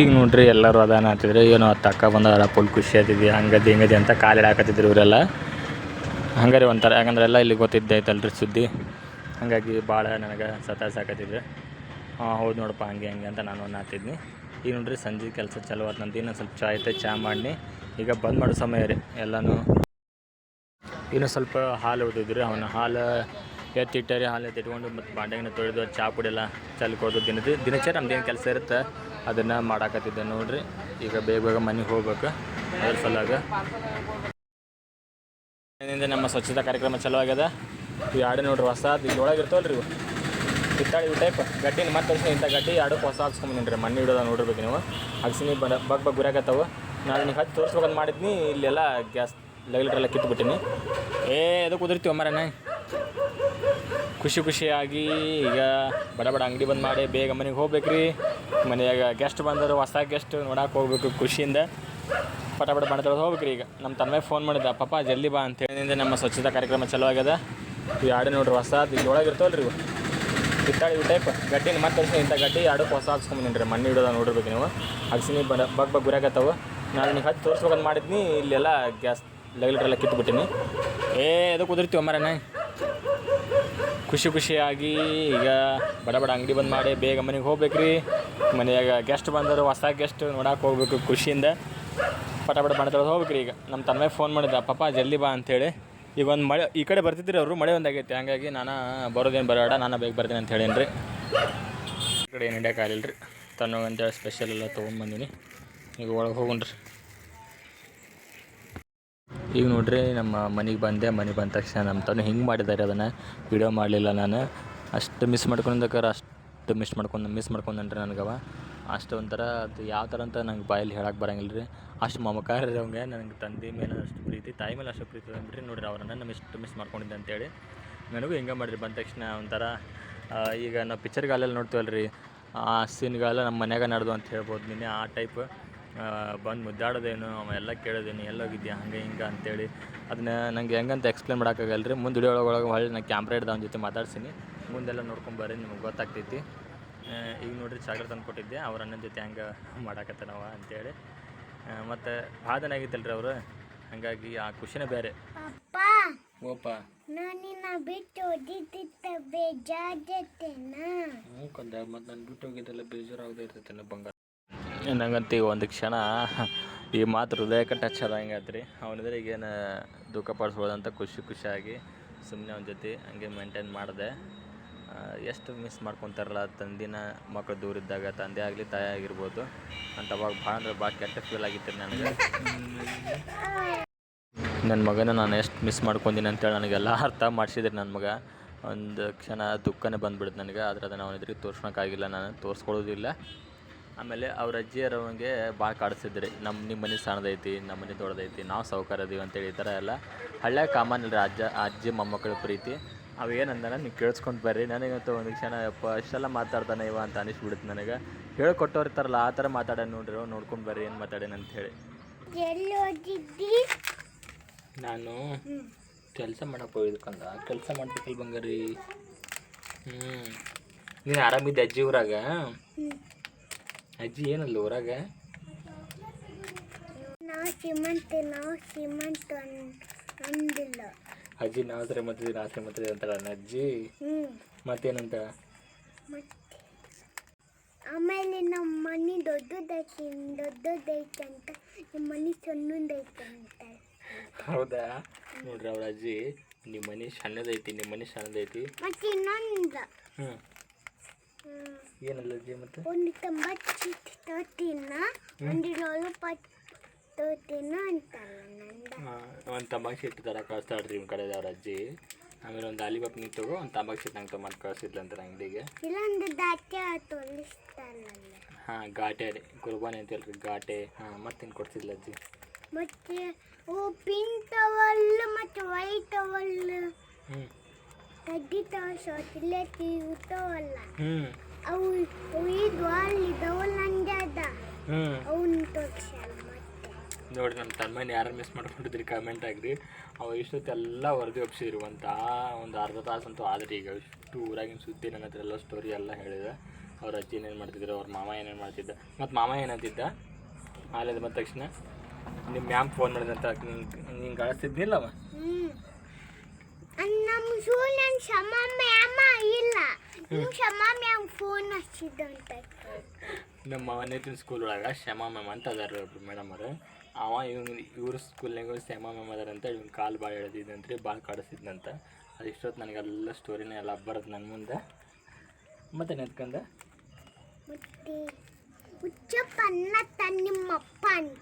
ಈಗ ನೋಡ್ರಿ ಎಲ್ಲರೂ ಅದಾನ ಅಂತಿದ್ರು. ಏನೋ ತಕ್ಕ ಬಂದವರ ಫುಲ್ ಖುಷಿ ಆತಿದ್ವಿ ಹಂಗದಿ ಹಿಂಗದಿ ಅಂತ ಕಾಲು ಹಾಕತ್ತಿದ್ರು ಇವರೆಲ್ಲ. ಹಂಗಾರೆ ಒಂಥರ, ಯಾಕಂದ್ರೆ ಎಲ್ಲ ಇಲ್ಲಿ ಗೊತ್ತಿದ್ದೈತಲ್ರಿ ಸುದ್ದಿ. ಹಾಗಾಗಿ ಭಾಳ ನನಗೆ ಸತಾಯಿಸಾಕತ್ತಿದ್ರು ಹಾಂ, ಹೌದು ನೋಡಪ್ಪ, ಹಂಗೆ ಹಂಗೆ ಅಂತ ನಾನು ಅನ್ನತ್ತಿದ್ನಿ. ಈಗ ನೋಡ್ರಿ ಸಂಜೆ ಕೆಲಸ ಚಲೋ ನಂದು, ಇನ್ನೊಂದು ಸ್ವಲ್ಪ ಚಾ ಐತೆ ಚಾ ಮಾಡಿ ಈಗ ಬಂದ್ ಮಾಡೋ ಸಮಯ ರೀ, ಎಲ್ಲನೂ. ಇನ್ನು ಸ್ವಲ್ಪ ಹಾಲು ಉಳಿದಿದ್ರಿ, ಅವನ ಹಾಲು ಎತ್ತಿಟ್ಟರೆ ಹಾಲು ಎತ್ತಿಟ್ಕೊಂಡು ಮತ್ತು ಬಾಂಡೆಗಿನ ತೊಳೆದು, ಚಾ ಚಲ್ ಕೊಡೋದು ದಿನದ, ದಿನಚರ ನಮ್ದು ಏನು ಕೆಲಸ ಇರುತ್ತೆ. ಅದನ್ನು ಮಾಡಾಕತ್ತಿದ್ದೆ ನೋಡ್ರಿ. ಈಗ ಬೇಗ ಬೇಗ ಮನೆಗೆ ಹೋಗ್ಬೇಕು. ಅದ್ರ ಸಲುವಾಗ. ನಮ್ಮ ಸ್ವಚ್ಛತಾ ಕಾರ್ಯಕ್ರಮ ಚಲೋ ಆಗ್ಯದ. ಇವು ಎರಡು ನೋಡ್ರಿ ಹೊಸ ಇದ್ರೊಳಗೆ ಇರ್ತಾವಲ್ಲ ರೀ ಇವು. ಹಿತ್ತಾಳಿ ಇವು ಟೈಪ್ ಗಟ್ಟಿ ಮತ್ತೆ ಇಂಥ ಗಟ್ಟಿ ಎರಡು ಹೊಸ ಹಾಕ್ಸ್ಕೊಂಬಂದಿನಿ ರೀ ಮಣ್ಣು ಇಡೋದ ನೋಡಿರ್ಬೇಕು ನೀವು. ಹಾಕ್ಸಿನಿ ಬಡ, ಬಗ್ ಬಗ್ ಗುರಾಕತ್ತಾವ. ನಾನು ನಿಮ್ಗೆ ಹಚ್ಚಿ ತೋರಿಸ್ಬೇಕಂತ ಮಾಡಿದ್ನಿ, ಇಲ್ಲೆಲ್ಲ ಗ್ಯಾಸ್ ಲೈಟ್ರೆಲ್ಲ ಕಿತ್ಬಿಟ್ಟಿನಿ. ಏ ಅದು ಕುದುರ್ತೀವಿ ಮರನೇ ಖುಷಿ ಖುಷಿಯಾಗಿ ಈಗ ಬಡ ಬಡ ಅಂಗಡಿ ಬಂದ್ ಮಾಡಿ ಬೇಗ ಮನೆಗೆ ಹೋಗ್ಬೇಕ್ರಿ. ಮನೆಯಾಗ ಗೆಸ್ಟ್ ಬಂದರು, ಹೊಸ ಗೆಸ್ಟ್ ನೋಡಕ್ಕೆ ಹೋಗ್ಬೇಕು ಖುಷಿಯಿಂದ. ಪಟ ಪಟ ಬಣ್ಣ ತೊಳೆದು ಹೋಗ್ಬೇಕ್ರಿ ಈಗ. ನಮ್ಮ ತನ್ಮೆ ಫೋನ್ ಮಾಡಿದ್ದ ಪಾಪ ಜಲ್ದಿ ಬಾ ಅಂತ ಹೇಳಿದಿಂದ ನಮ್ಮ ಸ್ವಚ್ಛತಾ ಕಾರ್ಯಕ್ರಮ ಚಲೋ ಆಗ್ಯದ. ಇವು ಎರಡು ನೋಡ್ರಿ, ಹೊಸ ಇದ್ರೊಳಗೆ ಇರ್ತಾವಲ್ಲ ರೀ ಇವು. ಹಿತ್ತಾಳಿ ಇವು ಟೈಪ್ ಗಟ್ಟಿನ ಮತ್ತೆ ಇಂಥ ಗಟ್ಟಿ ಎರಡು ಹೊಸ ಹಾಕ್ಸ್ಕೊಂಬಂದಿನಿ ಮಣ್ಣು ಇಡೋದ ನೋಡಿರ್ಬೇಕು ನೀವು. ಹಾಕ್ಸಿನಿ ಬಡ ಬಗ್ ಬಗ್ ಗುರಾಕತ್ತಾವ ನಾನು ನಿನಗೆ ಹತ್ತು ತೋರಿಸ್ಬೇಕಂತ ಮಾಡಿದ್ನಿ, ಇಲ್ಲೆಲ್ಲ ಗ್ಯಾಸ್ ಲೆಗ್ಲೆಟ್ರೆಲ್ಲ ಕಿತ್ಬಿಟ್ಟಿನಿ. ಏ ಅದು ಕುದುರ್ತೀವಿ ಮರನೇ ಖುಷಿ ಖುಷಿಯಾಗಿ ಈಗ ಬಡ ಬಡ ಅಂಗಡಿ ಬಂದ್ ಮಾಡಿ ಬೇಗ ಮನೆಗೆ ಹೋಗ್ಬೇಕ್ರಿ. ಮನೆಯಾಗ ಗೆಸ್ಟ್ ಬಂದರು, ಹೊಸ ಗೆಸ್ಟ್ ನೋಡಕ್ಕೆ ಹೋಗ್ಬೇಕು ಖುಷಿಯಿಂದ. ಪಟ ಪಟ ಬಣ್ಣ ತೊಳೆದು ಈಗ. ನಮ್ಮ ತಮ್ಮ ಫೋನ್ ಮಾಡಿದ್ದೆ ಪಾಪ ಜಲ್ದಿ ಬಾ ಅಂತೇಳಿ. ಈಗ ಒಂದು ಮಳೆ, ಈ ಕಡೆ ಬರ್ತಿದ್ರಿ ಅವರು, ಮಳೆ ಒಂದಾಗೈತೆ ಹಂಗಾಗಿ ನಾನು ಬರೋದೇನು ಬರೋಡ, ನಾನು ಬೇಗ ಬರ್ತೀನಿ ಅಂತ ಹೇಳೀನಿ ಈ ಕಡೆ ಏನು ಹಿಡಿಯೋಕ್ಕಾಗಲಿಲ್ಲ ರೀ ತನ್ನ ಅಂತೇಳಿ ಸ್ಪೆಷಲ್ ಎಲ್ಲ ತೊಗೊಂಬಂದಿನಿ ಈಗ ಒಳಗೆ ಹೋಗುಣ್ರಿ. ಈಗ ನೋಡ್ರಿ, ನಮ್ಮ ಮನೆಗೆ ಬಂದೆ, ಮನೆಗೆ ಬಂದ ತಕ್ಷಣ ನಮ್ಮ ತಾನು ಹಿಂಗೆ ಮಾಡಿದ್ದಾರೆ ಅದನ್ನು ವಿಡಿಯೋ ಮಾಡಲಿಲ್ಲ ನಾನು. ಅಷ್ಟು ಮಿಸ್ ಮಾಡ್ಕೊಂಡಕ್ಕಾರ ಅಷ್ಟು ಮಿಸ್ ಮಾಡ್ಕೊಂಡು ಮಿಸ್ ಮಾಡ್ಕೊಂಡ್ರಿ ನನಗವ. ಅಷ್ಟು ಒಂಥರ ಅದು ಯಾವ ಥರ ಅಂತ ನಂಗೆ ಬಾಯಲ್ಲಿ ಹೇಳಕ್ಕೆ ಬರಂಗಿಲ್ಲ ರೀ ಅಷ್ಟು ಮಮಕಾರ ಅವಂಗೆ, ನನಗೆ ತಂದೆ ಮೇಲೆ ಅಷ್ಟು ಪ್ರೀತಿ, ತಾಯಿ ಮೇಲೆ ಅಷ್ಟು ಪ್ರೀತಿ ಅಂದ್ರಿ ನೋಡಿರಿ ಅವ್ರನ್ನ ನಾನು ಇಷ್ಟು ಮಿಸ್ ಮಾಡ್ಕೊಂಡಿದ್ದೆ ಅಂತೇಳಿ. ನನಗೂ ಹಿಂಗೆ ಮಾಡಿರಿ ಬಂದ ತಕ್ಷಣ ಒಂಥರ ಈಗ ನಾವು ಪಿಕ್ಚರ್ಗಾಲೆಲ್ಲ ನೋಡ್ತೀವಲ್ಲ ರೀ ಆ ಸೀನ್ಗಾಲ ನಮ್ಮ ಮನ್ಯಾಗ ನಡೆದು ಅಂತ ಹೇಳ್ಬೋದು ನಿನ್ನೆ ಆ ಟೈಪ್ ಬಂದು ಮುದ್ದಾಡೋದೇನು ಅವ ಎಲ್ಲ ಕೇಳೋದೇನು ಎಲ್ಲೋಗಿದ್ಯಾ ಹಂಗೆ ಹಿಂಗೆ ಅಂತೇಳಿ ಅದನ್ನ ನಂಗೆ ಹೆಂಗಂತ ಎಕ್ಸ್ಪ್ಲೇನ್ ಮಾಡೋಕ್ಕಾಗಲ್ಲ ರೀ ಮುಂದೆ ವಿಡಿಯೋ ಒಳಗೆ ಹೊಳ್ಳಿ ನಾನು ಕ್ಯಾಮ್ರಾ ಹಿಡ್ದು ಅವ್ನ ಜೊತೆ ಮಾತಾಡ್ಸೀನಿ. ಮುಂದೆಲ್ಲ ನೋಡ್ಕೊಂಬರ್ರಿ ನಿಮ್ಗೆ ಗೊತ್ತಾಗ್ತೈತಿ. ಈಗ ನೋಡ್ರಿ ಸಾಗರ ತಂದು ಕೊಟ್ಟಿದ್ದೆ ಅವ್ರ ಅಣ್ಣನ ಜೊತೆ ಹೆಂಗೆ ಮಾಡಾಕತ್ತಾನವ ಅಂತೇಳಿ. ಮತ್ತು ಭಾಳ ದಿನ ರೀ ಅವರು? ಹಾಗಾಗಿ ಆ ಖುಷಿನೇ ಬೇರೆ. ಓಪ ನಾನು ನಿನ್ನ ಬಿಟ್ಟು ಹ್ಞೂ ಕಂದ ಮತ್ತು ನಾನು ಬಿಟ್ಟು ಹೋಗಿದ್ದೆಲ್ಲ ಬೇಜಾರಾಗದೇ ಇರ್ತೈತೆ ಬಂಗಾರ. ನಂಗಂತ ಈಗ ಒಂದು ಕ್ಷಣ ಈ ಮಾತು ಹೃದಯಕ್ಕೆ ಟಚ್ ಆದಂಗೆ ಆಯ್ತು ರೀ. ಅವನಿದ್ರೆ ಈಗೇನು ದುಃಖ ಪಡಿಸ್ಬೋದಂತ ಖುಷಿ ಖುಷಿಯಾಗಿ ಸುಮ್ಮನೆ ಅವನ ಜೊತೆ ಹಂಗೆ ಮೇಂಟೈನ್ ಮಾಡಿದೆ. ಎಷ್ಟು ಮಿಸ್ ಮಾಡ್ಕೊತಾರಲ್ಲ ತಂದಿನ ಮಕ್ಕಳು ದೂರ ಇದ್ದಾಗ, ತಂದೆ ಆಗಲಿ ತಾಯಿ ಆಗಿರ್ಬೋದು. ಅಂತ ಅವಾಗ ಭಾಳ ಅಂದ್ರೆ ಭಾಳ ಕೆಟ್ಟ ಫೀಲ್ ಆಗಿತ್ತು ರೀ ನನಗೆ. ನನ್ನ ಮಗನ ನಾನು ಎಷ್ಟು ಮಿಸ್ ಮಾಡ್ಕೊಂತೀನಿ ಅಂತೇಳಿ ನನಗೆಲ್ಲ ಅರ್ಥ ಮಾಡಿಸಿದ್ರಿ ನನ್ನ ಮಗ. ಒಂದು ಕ್ಷಣ ದುಃಖನೇ ಬಂದ್ಬಿಡ್ತು ನನಗೆ, ಆದರೆ ಅದನ್ನು ಅವನಿದ್ರಿಗೆ ತೋರ್ಸೋಕ್ಕಾಗಿಲ್ಲ ನಾನು ತೋರಿಸ್ಕೊಳ್ಳೋದಿಲ್ಲ. ಆಮೇಲೆ ಅವ್ರ ಅಜ್ಜಿಯರವಂಗೆ ಭಾಳ ಕಾಡಿಸಿದ್ರಿ. ನಮ್ಮ ನಿಮ್ಮ ಮನೆ ಸಣ್ಣದೈತಿ ನಮ್ಮ ಮನೆ ದೊಡ್ಡದೈತಿ ನಾವು ಸೌಕರ್ಯ ಅದೀವಿ ಅಂತೇಳಿ ಈ ಥರ ಎಲ್ಲ ಹಳ್ಳ್ಯಾಗ ಕಾಮನ್ ಇಲ್ಲ ಅಜ್ಜ ಅಜ್ಜಿ ಮೊಮ್ಮಕ್ಕಳ ಪ್ರೀತಿ. ಅವು ಏನಂದಾನ ನೀವು ಕೇಳಿಸ್ಕೊಂಡು ಬರ್ರಿ. ನನಗಂತೂ ಒಂದು ಕ್ಷಣ ಯಪ್ಪ ಅಷ್ಟೆಲ್ಲ ಮಾತಾಡ್ತಾನೆ ಇವ ಅಂತ ಅನಿಸ್ಬಿಡುತ್ತೆ ನನಗೆ. ಹೇಳ್ಕೊಟ್ಟವ್ರು ಇರ್ತಾರಲ್ಲ ಆ ಥರ ಮಾತಾಡೋಣ ನೋಡ್ರಿ ಅವ್ರು ನೋಡ್ಕೊಂಡು ಬರ್ರಿ ಏನು ಮಾತಾಡೇನ ಅಂತ ಹೇಳಿ. ನಾನು ಕೆಲಸ ಮಾಡಕ್ಕೆ ಹೋಗಿದ್ಕಂದ. ಕೆಲಸ ಮಾಡ್ಬೇಕಲ್ಲಿ ಬಂಗಾರಿ. ಹ್ಞೂ ನೀನು ಆರಾಮಿದ್ದೆ ಅಜ್ಜಿ ಊರಾಗ? ಅಜ್ಜಿ ಏನಲ್ಲ ಊರಾಗ? ನಾವು ಶ್ರೀಮಂತ ನಾವು ಶ್ರೀಮಂತ ಅಂದಿಲ್ಲ. ಅಜ್ಜಿ ನಾವು ಶ್ರೀಮಂತಿದ್ವಿ ನಾ ಶ್ರೀಮಂತಿದ್ವಿ ಅಂತಾಳ ಅಜ್ಜಿ? ಮತ್ತೇನಂತ? ಮತ್ತೆ ಆಮೇಲೆ ನಮ್ಮ ಮನೆ ದೊಡ್ಡದೈತಿ ದೊಡ್ಡದೈತೆ ಅಂತ ನಿಮ್ಮ ಮನೆ ಸಣ್ಣದೈತೆ ಅಂತ. ಹೌದಾ? ನೋಡ್ರಿ ಅವ್ರ ಅಜ್ಜಿ ನಿಮ್ಮ ಮನೆ ಸಣ್ಣದೈತಿ ನಿಮ್ಮ ಮನೆ ಸಣ್ಣದೈತಿ. ಮತ್ತೆ ಇನ್ನೊಂದು. ಹ್ಞೂ ಏನಲ್ಲ ಅಜ್ಜಿ ಮತ್ತೆ? ಒಂದು ತೊಂಬತ್ತು ತೋತಿನ ಒಂದು ಲೋಲಪಾಟ್ ತೋತಿನ ಅಂತಾರೆ ನಂದ. ಒಂದು ತಂಬಾಕು ಶೀಟ್ ಥರ ಕಳಿಸ್ತಾಳ್ರಿ ನಿಮ್ಮ ಕಡೆ ಅವ್ರ ಅಜ್ಜಿ. ಆಮೇಲೆ ಒಂದು ಅಲಿಬಾಬ್ ನೀವು ತಗೋ ಒಂದು ತಂಬಾಕು ಶೀಟ್ ನಂಗೆ ತೊಗೊಂಡು ಕಳಿಸಿದ್ಲಂತ ಅಂಗಡಿಗೆ. ಇಲ್ಲೊಂದು ದಾಟೆ ತೋರಿಸ್ತಾರಲ್ಲ ಹಾಂ ಘಾಟೆ ರೀ. ಕುರ್ಬಾನಿ ಅಂತೇಳ್ರಿ ಘಾಟೆ. ಹಾಂ ಮತ್ತೇನು ಕೊಡ್ತಿದ್ಲ ಅಜ್ಜಿ? ಮತ್ತೆ ಓ ಪಿಂಕ್ ಟವಲ್ ಮತ್ತೆ ವೈಟ್ ಟವಲ್ ಹ್ಞೂ ಸೋತಿಲೆ ತೀರುತ್ತವಲ್ಲ ಹ್ಞೂ ಅವು ಅವು ಅಲ್ಲಿ ಅದ ಅವನ್ನ ತೋರಿಸಲ್ಲ ನೋಡಿ ನಮ್ಮ ತಮ್ಮನ ಯಾರು ಮಿಸ್ ಮಾಡ್ಕೊಂಡಿದ್ರಿ ಕಮೆಂಟ್ ಆಗ್ರಿ ಅವ ಇಷ್ಟೊತ್ತೆಲ್ಲ ವರದಿ ಒಪ್ಸಿದ್ರು ಒಂದು ಒಂದು ಅರ್ಧ ತಾಸು ಅಂತೂ ಆದ್ರಿ ಈಗ. ಇಷ್ಟು ಊರಾಗಿನ ಸುದ್ದಿ ನನ್ನ ಹತ್ರ ಎಲ್ಲ ಸ್ಟೋರಿ ಎಲ್ಲ ಹೇಳಿದ. ಅವ್ರ ಅಜ್ಜಿ ಏನೇನು ಮಾಡ್ತಿದ್ರು ಅವ್ರ ಮಾಮ ಏನೇನು ಮಾಡ್ತಿದ್ದ. ಮತ್ತು ಮಾಮ ಏನಂತಿದ್ದ? ಆಲಿದ ಬಂದ ತಕ್ಷಣ ನಿಮ್ಮ ಮ್ಯಾಮ್ ಫೋನ್ ಮಾಡಿದಂತ ಹಿಂಗೆ ಕಳಿಸ್ತಿದ್ನಿಲ್ಲ ಅವ ಹ್ಮ್. ಅನ್ ನಮ್ಮ ಸ್ಕೂಲ್ ನನ್ನ ಶಮ ಅಮ್ಮ ಇಲ್ಲ. ನಿಮ್ಮ ಶಮಾ ಮ್ಯಾಮ್ ಫೋನ್ ಹಚ್ಚಿದ್ದಂತ. ನಮ್ಮ ಮನೆತಿನ ಸ್ಕೂಲ್ ಒಳಗೆ ಶಮಾ ಮ್ಯಾಮ್ ಅಂತ ಅದಾರ ಒಬ್ರು ಮೇಡಮ್ ಅವರು. ಅವ ಇವ್ನು ಇವ್ರ ಸ್ಕೂಲ್ನಾಗ ಶಮಾ ಮ್ಯಾಮ್ ಅದಾರಂತ ಇವ್ನ ಕಾಲು ಭಾಳ ಎಳೆದಿದ್ದಂತ್ರಿ ಭಾಳ ಕಾಡಿಸಿದ್ನಂತ ಅದು ಇಷ್ಟೊತ್ತು ನನಗೆಲ್ಲ ಸ್ಟೋರಿನ ಎಲ್ಲ ಬರೋದು ನನ್ನ ಮುಂದೆ. ಮತ್ತೆ ನೆತ್ಕಂದ ಹುಚ್ಚಪ್ಪ ಅನ್ನತ್ತ ನಿಮ್ಮಪ್ಪ ಅಂತ.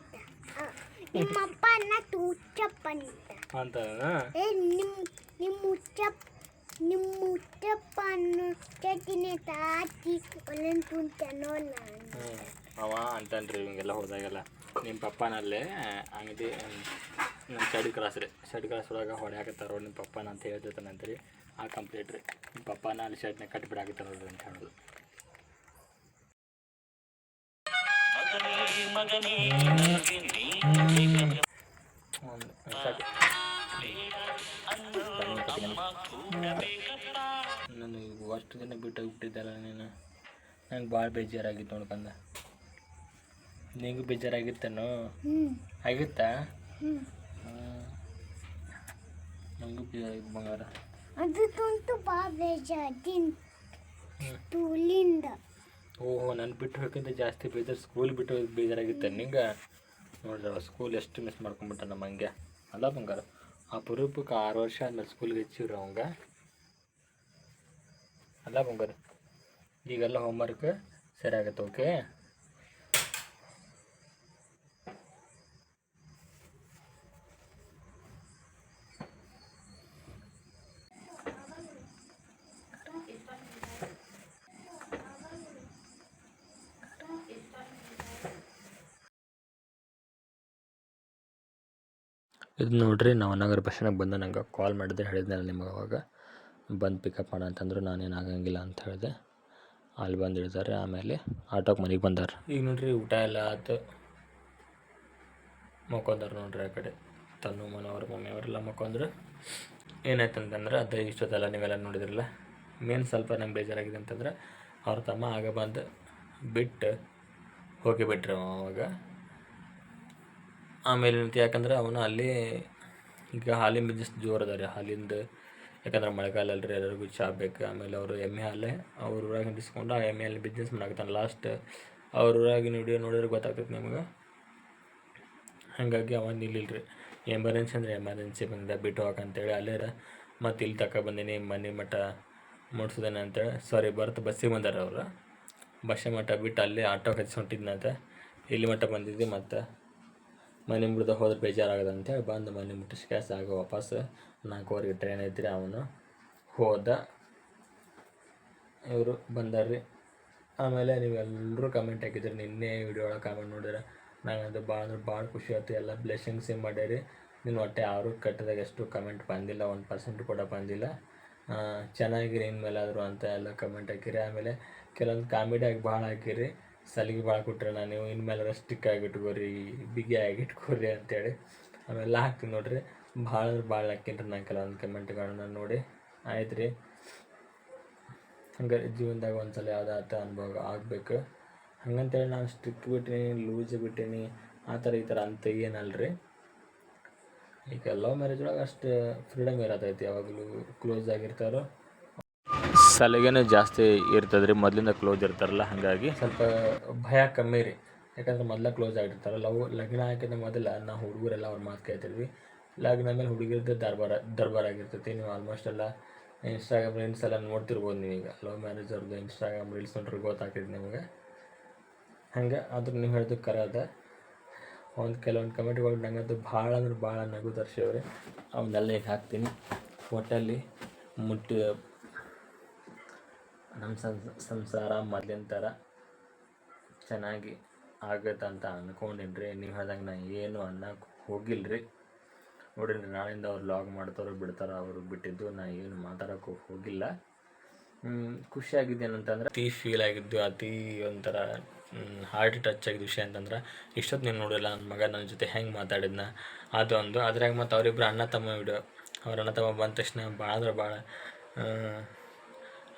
ನಿಮ್ಮಪ್ಪ ಅನ್ನತ್ತ ಹುಚ್ಚಪ್ಪ ಅಂತ. ಅಂತ. ನಿಮ್ಮ ನಿಮ್ಮ ಉಚ್ಚಪ್ಪ ನಿಮ್ಮ ಉಚ್ಚಪ್ಪ ಅನ್ನೋ ಚಟಿನೇ ತಾತಿ ಒಲೆನ್ ಹ್ಞೂ ಅವ ಅಂತನ್ರಿ ಇವಂಗೆಲ್ಲ ಹೋದಾಗೆಲ್ಲ. ನಿಮ್ಮ ಪಪ್ಪನಲ್ಲೇ ಅಂಗಡಿ ನಮ್ಮ ಸೈಡ್ ಕ್ರಾಸ್ ರೀ. ಸೈಡ್ ಕ್ರಾಸ್ ಒಳಗೆ ಹೊಡ್ಯಾಕತ್ತಾರ ನಿಮ್ಮ ಪಪ್ಪನ ಅಂತ ಹೇಳ್ತಿರ್ತಾನಂತ ರೀ. ಆ ಕಂಪ್ಲೀಟ್ ರೀ. ನಿಮ್ಮ ಪಪ್ಪನ ಅಲ್ಲಿ ಶರ್ಟ್ನ ಕಟ್ಟಿಬಿಡಾಕತ್ತಾರ ನೋಡ್ರಿ ಅಂತ ಹೇಳೋದು. ಒಂದು ಸಾಕು. ನಾನು ಈಗ ಅಷ್ಟು ದಿನ ಬಿಟ್ಟು ಹೋಗ್ಬಿಟ್ಟಿದ್ದಲ್ಲ ನೀನು. ನಂಗೆ ಭಾಳ ಬೇಜಾರಾಗಿತ್ತು ನೋಡ್ಕಂದ ನಿಂಗೆ ಬೇಜಾರಾಗಿತ್ತೇನೋ? ಆಗಿತ್ತ? ನನಗೂ ಬೇಜಾರಾಗಿತ್ತು ಬಂಗಾರ. ಅದು ಭಾಳ ಬಾ ಬೇಜಾದಿನ್ ತೂಲಿಂದ ಓಹೋ ನಾನು ಬಿಟ್ಟು ಹೋಗಕ್ಕಿಂತ ಜಾಸ್ತಿ ಬೇಜಾರು ಸ್ಕೂಲ್ ಬಿಟ್ಟು ಹೋಗಿ ನಿಂಗ ನಿಂಗೆ? ನೋಡ್ರಿ ಸ್ಕೂಲ್ ಎಷ್ಟು ಮಿಸ್ ಮಾಡ್ಕೊಂಬಿಟ್ಟ ನಮ್ಮ ಹಂಗೆ. ಅಲ್ಲ ಬಂಗಾರ? ಅಪರೂಪಕ್ಕೆ ಆರು ವರ್ಷ ಆದ್ಮೇಲೆ ಸ್ಕೂಲ್ಗೆ ಹಚ್ಚಿವ್ರಿ ಅವಂಗ ಅಲ್ಲ ಬಂಗಾರ ಈಗೆಲ್ಲ ಹೋಮ್ವರ್ಕ್ ಸರಿ ಆಗತ್ತೆ ಓಕೆ ಇದು ನೋಡ್ರಿ, ನಾವು ನಗರ ಸ್ಟ್ಯಾಂಡಿಗೆ ಬಂದು, ನಂಗೆ ಕಾಲ್ ಮಾಡಿದ್ರೆ ಹೇಳಿದ್ನಲ್ಲ ನಿಮಗೆ ಅವಾಗ. ಬಂದು ಪಿಕಪ್ ಮಾಡ ಅಂತಂದ್ರು, ನಾನೇನು ಆಗಂಗಿಲ್ಲ ಅಂತ ಹೇಳಿದೆ. ಅಲ್ಲಿ ಬಂದು ಇಳಿದಾರೆ, ಆಮೇಲೆ ಆಟೋಗೆ ಮನೆಗೆ ಬಂದಾರೆ. ಈಗ ನೋಡ್ರಿ, ಊಟ ಎಲ್ಲ ಆಯ್ತು ಮಕ್ಕೊಂದಾರ ನೋಡ್ರಿ ಆ ಕಡೆ. ತನ್ನು ಮನೆಯವ್ರ ಮಮ್ಮಿ ಅವರೆಲ್ಲ ಮಕ್ಕೊಂಡ್ರು. ಏನಾಯ್ತು ಅಂತಂದ್ರೆ, ಅದು ಇಷ್ಟೊತ್ತೆಲ್ಲ ನೀವೆಲ್ಲ ನೋಡಿದ್ರಲ್ಲ ಮೇನ್ ಸ್ವಲ್ಪ ನಂಗೆ ಬೇಜಾರಾಗಿದೆ ಅಂತಂದ್ರೆ, ಅವ್ರ ತಮ್ಮ ಆಗ ಬಂದು ಬಿಟ್ಟು ಹೋಗಿಬಿಟ್ರಿ ಅವ ಅವಾಗ. ಆಮೇಲೆ ಯಾಕಂದ್ರೆ ಅವನು ಅಲ್ಲಿ ಈಗ ಹಾಲಿನ ಬಿಸ್ನೆಸ್ ಜೋರು ಅದ ರೀ ಹಾಲಿಂದು ಯಾಕಂದ್ರೆ ಮಳೆಗಾಲ ಅಲ್ರಿ ಎಲ್ಲರಿಗೂ ಚಾ ಬೇಕು. ಆಮೇಲೆ ಅವರು ಎಮ್ಮೆ ಹಾಲೆ ಅವ್ರ ಊರಾಗ ನಿಂತಿಸ್ಕೊಂಡು ಆ ಎಮ್ಮೆ ಹಾಲಿನ ಬಿಸ್ನೆಸ್ ಮಾಡಾಕತ್ತಾನೆ. ಲಾಸ್ಟ್ ಅವ್ರ ಊರಾಗಿನ ವಿಡಿಯೋ ನೋಡಿದ್ರೆ ಗೊತ್ತಾಗ್ತೈತೆ ನಿಮ್ಗೆ. ಹಾಗಾಗಿ ಅವನು ನಿಲ್ಲಿಲ್ರಿ. ಎಮರ್ಜೆನ್ಸಿ ಅಂದ್ರೆ ಎಮರ್ಜೆನ್ಸಿ ಬಂದ ಬಿಟ್ಟು ಹೋಗಕ್ಕೆ ಅಂತೇಳಿ ಅಲ್ಲೇ ಮತ್ತು ಇಲ್ಲಿ ತಕ ಬಂದೀನಿ, ಮನೆ ಮಠ ಮುಟ್ಸಿದೇನೆ ಅಂತೇಳಿ. ಸಾರಿ ಬರ್ತ್ ಬಸ್ಸಿಗೆ ಬಂದಾರ ಅವರು. ಬಸ್ಸೆ ಮಠ ಬಿಟ್ಟು ಅಲ್ಲೇ ಆಟೋ ಹಚ್ಚಿ ಹೊಂಟಿದ್ನಂತೆ ಇಲ್ಲಿ ಮಠ ಬಂದಿದ್ದೆ ಮತ್ತು ಮನೆ ಮುಡ್ದ ಹೋದ್ರೆ ಬೇಜಾರಾಗದ ಅಂತೇಳಿ ಬಂದು ಮನೆ ಮುಟ್ಟಿಸ್ಕ್ಯಾಸ್ ಆಗ ವಾಪಸ್ ನಾಲ್ಕುವರೆಗೆ ಟ್ರೈನ್ ಐತ್ರಿ ಅವನು. ಹೋದ. ಇವರು ಬಂದಾರ್ರಿ. ಆಮೇಲೆ ನೀವೆಲ್ಲರೂ ಕಮೆಂಟ್ ಹಾಕಿದ್ರಿ. ನಿನ್ನೆ ವಿಡಿಯೋ ಒಳಗೆ ಕಾಮೆಂಟ್ ನೋಡಿದ್ರೆ ನನಗಂತೂ ಭಾಳ ಅಂದ್ರೆ ಭಾಳ ಖುಷಿ ಆಯ್ತು. ಎಲ್ಲ ಬ್ಲೆಸ್ಸಿಂಗ್ಸೇ ಮಾಡ್ಯಾರಿ? ನೀನು ಒಟ್ಟೆ ಯಾರು ಕಟ್ಟಿದಾಗ ಎಷ್ಟು ಕಮೆಂಟ್ ಬಂದಿಲ್ಲ, ಒಂದು ಪರ್ಸೆಂಟ್ ಕೂಡ ಬಂದಿಲ್ಲ. ಚೆನ್ನಾಗಿರಿ ಇನ್ಮೇಲಾದರೂ ಅಂತ ಎಲ್ಲ ಕಮೆಂಟ್ ಹಾಕಿರಿ. ಆಮೇಲೆ ಕೆಲವೊಂದು ಕಾಮಿಡಿಯಾಗಿ ಭಾಳ ಹಾಕಿರಿ. ಸಲಿಗೆ ಭಾಳ ಕೊಟ್ರೆ ನಾನು ನೀವು ಇನ್ಮೇಲೆ ಸ್ಟಿಕ್ ಆಗಿಟ್ಕೋರಿ, ಬಿಗಿ ಆಗಿಟ್ಕೋರಿ ಅಂತೇಳಿ ಅವೆಲ್ಲ ಹಾಕ್ತೀನಿ ನೋಡ್ರಿ. ಭಾಳ ಭಾಳ ಹಾಕಿನ್ರಿ ನಾನು ಕೆಲವೊಂದು ಕಮೆಂಟ್ಗಳನ್ನ ನೋಡಿ. ಆಯ್ತು ರೀ. ಹಂಗೆ ಜೀವನದಾಗ ಒಂದ್ಸಲ ಯಾವುದಾದ ಅನುಭವ ಆಗಬೇಕು. ಹಂಗಂತೇಳಿ ನಾನು ಸ್ಟಿಕ್ ಬಿಟ್ಟೀನಿ ಲೂಸ್ ಬಿಟ್ಟೀನಿ, ಆ ಥರ ಈ ಥರ ಅಂತ ಏನಲ್ರಿ. ಈಗ ಲವ್ ಮ್ಯಾರೇಜ್ ಒಳಗೆ ಅಷ್ಟು ಫ್ರೀಡಮ್ ಇರತೈತಿ ಯಾವಾಗಲೂ ಕ್ಲೋಸ್ ಆಗಿರ್ತಾರೋ. ಸಲಿಗೆನೂ ಜಾಸ್ತಿ ಇರ್ತದೆ ರೀ ಮೊದಲಿಂದ ಕ್ಲೋಸ್ ಇರ್ತಾರಲ್ಲ, ಹಾಗಾಗಿ. ಸ್ವಲ್ಪ ಭಯ ಕಮ್ಮಿ ರೀ. ಯಾಕಂದ್ರೆ ಮೊದಲ ಕ್ಲೋಸ್ ಆಗಿರ್ತಾರೆ ಲವ್ ಲಗ್ನ ಹಾಕಿದ ಮೊದಲ ನಾವು ಹುಡುಗರೆಲ್ಲ ಅವ್ರ ಮಾತು ಕೇಳ್ತಿದ್ವಿ. ಲಗ್ನ ಮೇಲೆ ಹುಡುಗಿರ್ದು ದರ್ಬಾರ, ದರ್ಬಾರ್ ಆಗಿರ್ತೈತಿ. ನೀವು ಆಲ್ಮೋಸ್ಟ್ ಎಲ್ಲ ಇನ್ಸ್ಟಾಗ್ರಾಮ್ ರೀಲ್ಸ್ ಎಲ್ಲ ನೋಡ್ತಿರ್ಬೋದು ನೀವೀಗ. ಲವ್ ಮ್ಯಾರೇಜ್ ಅವ್ರದ್ದು ಇನ್ಸ್ಟಾಗ್ರಾಮ್ ರೀಲ್ಸ್ ನೋಡ್ರಿ, ಗೊತ್ತಾಗ್ತೈತಿ ನಿಮಗೆ. ಹಂಗೆ, ಆದ್ರೆ ನೀವು ಹೇಳಿದ್ದು ಕರೆ ಅದ. ಒಂದು ಕೆಲವೊಂದು ಕಮೆಂಟ್ಗಳು ನಂಗಂತೂ ಭಾಳ ಅಂದ್ರೆ ಭಾಳ ನಗು ತರ್ಸಿವ್ರಿ ಅವನ್ನೆಲ್ಲ ಈಗ ಹಾಕ್ತೀನಿ. ಒಟ್ಟಲ್ಲಿ ಮುಟ್ಟಿ ನಮ್ಮ ಸಂಸ ಸಂಸಾರ ಮೊದಲಿನ ಥರ ಚೆನ್ನಾಗಿ ಆಗತ್ತೆ ಅಂತ ಅನ್ಕೊಂಡಿನಿ ರೀ ನೀವು ಹೇಳ್ದಂಗೆ ನಾ ಏನು ಅನ್ನಕ್ಕೆ ಹೋಗಿಲ್ರಿ. ನೋಡಿರಿ ನಾಳಿಂದ ಅವ್ರು ಲಾಗ್ ಮಾಡ್ತಾರೋ ಬಿಡ್ತಾರೋ ಅವರು ಬಿಟ್ಟಿದ್ದು ನಾ ಏನು ಮಾತಾಡೋಕ್ಕೂ ಹೋಗಿಲ್ಲ. ಹ್ಮ್, ಖುಷಿಯಾಗಿದ್ದು ಏನಂತಂದ್ರೆ ಅತಿ ಫೀಲ್ ಆಗಿದ್ದು ಅತಿ ಒಂಥರ ಹಾರ್ಟ್ ಟಚ್ ಆಗಿದ್ದು ವಿಷಯ ಅಂತಂದ್ರೆ ಇಷ್ಟೊತ್ತು ನೀವು ನೋಡಿಲ್ಲ ನನ್ನ ಮಗ ನನ್ನ ಜೊತೆ ಹೆಂಗೆ ಮಾತಾಡಿದ್ನ ಅದು ಒಂದು. ಅದ್ರಾಗ ಮತ್ತು ಅವರಿಬ್ಬರು ಅಣ್ಣ ತಮ್ಮ ವಿಡಿಯೋ ಅವ್ರ ಅಣ್ಣ ತಮ್ಮ ಬಂದ ತಕ್ಷಣ ಭಾಳ ಅಂದ್ರೆ ಭಾಳ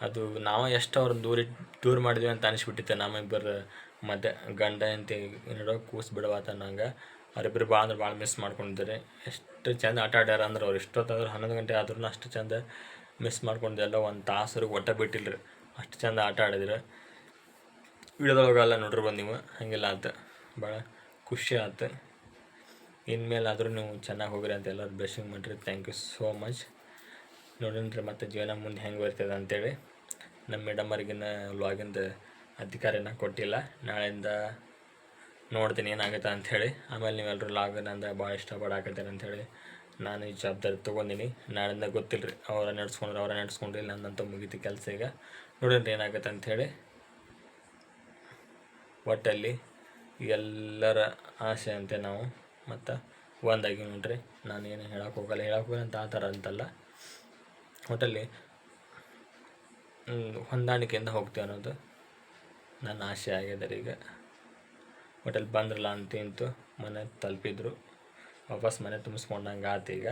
ಅದು ನಾವು ಎಷ್ಟು ಅವ್ರನ್ನ ದೂರ ದೂರ ಮಾಡಿದ್ವಿ ಅಂತ ಅನಿಸ್ಬಿಟ್ಟಿತ್ತು. ನಮ್ಮಿಬ್ಬರು ಮಧ್ಯ ಗಂಡ ಅಂತ ಏನೋ ಕೂಸ್ ಬಿಡವಾತ ನಂಗೆ ಅವರಿಬ್ಬರು ಭಾಳ ಅಂದ್ರೆ ಭಾಳ ಮಿಸ್ ಮಾಡ್ಕೊಂಡಿದ್ದಾರೆ. ಎಷ್ಟು ಚಂದ ಆಟ ಆಡ್ಯಾರ ಅಂದ್ರೆ ಅವ್ರು ಇಷ್ಟೊತ್ತಾದ್ರೆ ಹನ್ನೊಂದು ಗಂಟೆ ಆದ್ರೂ ಅಷ್ಟು ಚಂದ ಮಿಸ್ ಮಾಡ್ಕೊಂಡಿದ್ದೆಲ್ಲ ಒಂದು ತಾಸರಿಗೆ ಒಟ್ಟ ಬಿಟ್ಟಿಲ್ಲ ಅಷ್ಟು ಚಂದ ಆಟ ಆಡಿದ್ರು. ನೋಡ್ರಿ ಬಂದು ನೀವು. ಹಾಗೆಲ್ಲ ಆತು ಭಾಳ ಖುಷಿ ಆಯ್ತು ಇನ್ಮೇಲಾದರೂ ನೀವು ಚೆನ್ನಾಗಿ ಹೋಗ್ರಿ ಅಂತ ಎಲ್ಲರೂ ಬ್ಲೆಸ್ಸಿಂಗ್ ಮಾಡಿರಿ. ಥ್ಯಾಂಕ್ ಯು ಸೋ ಮಚ್ ನೋಡಿನ್ರಿ ಮತ್ತೆ ಜೀವನ ಮುಂದೆ ಹೆಂಗೆ ಬರ್ತದೆ ಅಂತೇಳಿ ನಮ್ಮ ಮೇಡಮರಿಗಿನ್ನ ಲಾಗಿಂದ ಅಧಿಕಾರಿನ ಕೊಟ್ಟಿಲ್ಲ. ನಾಳೆಯಿಂದ ನೋಡ್ತೀನಿ ಏನಾಗುತ್ತೆ ಅಂಥೇಳಿ. ಆಮೇಲೆ ನೀವೆಲ್ಲರೂ ಲಾಗಿನ್ ಅಂದ್ರೆ ಭಾಳ ಇಷ್ಟಪಡಾಕತ್ತೀರಿ ಅಂಥೇಳಿ ನಾನು ಈ ಜವಾಬ್ದಾರಿ ತೊಗೊಂಡಿನಿ. ನಾಳಿಂದ ಗೊತ್ತಿಲ್ಲ ರೀ ಅವರ ನಡ್ಸ್ಕೊಂಡ್ರೆ ಅವರ ನಡ್ಸ್ಕೊಂಡ್ರಿ ನಂದಂತೂ ಮುಗೀತು ಕೆಲಸ ಈಗ. ನೋಡಿರಿ ಏನಾಗುತ್ತೆ ಅಂಥೇಳಿ. ಒಟ್ಟಲ್ಲಿ ಎಲ್ಲರ ಆಸೆ ಅಂತೆ ನಾವು. ಮತ್ತು ಒಂದಾಗಿ ನೋಡ್ರಿ ನಾನು ಏನು ಹೇಳಕ್ಕೆ ಹೋಗಲ್ಲ. ಹೇಳಕ್ಕೆ ಹೋಗಲ್ಲ ಅಂತ ಆ ಥರ ಅಂತಲ್ಲ. ಒಟ್ಟಲ್ಲಿ ಹೊಂದಾಣಿಕೆಯಿಂದ ಹೋಗ್ತೀವಿ ಅನ್ನೋದು ನನ್ನ ಆಸೆ ಆಗಿದೆ ಈಗ. ಒಟ್ಟಲ್ಲಿ ಬಂದ್ರಲ್ಲ ಅಂತ ಮನೆ ತಲುಪಿದ್ರು. ವಾಪಸ್ ಮನೆ ತುಂಬಿಸ್ಕೊಂಡಂಗೆ ಆತು ಈಗ.